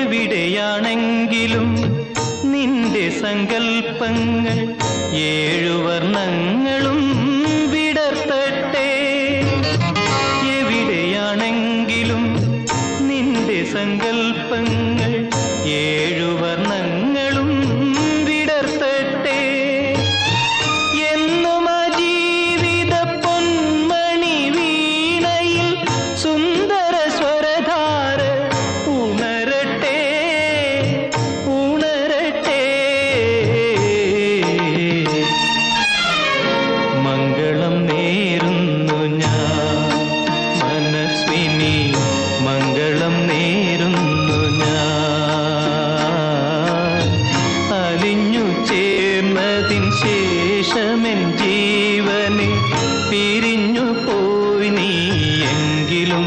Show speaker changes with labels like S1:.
S1: എവിടെയാണെങ്കിലും നിന്റെ സങ്കൽപ്പങ്ങൾ ഏഴു വർണങ്ങളും വിടർത്തട്ടെ. എവിടെയാണെങ്കിലും നിന്റെ സങ്കൽപ്പങ്ങൾ ഏഴു എന്നതിൻ ശേഷമെൻ ജീവനിൽ പിരിഞ്ഞു പോയി നീ എങ്കിലും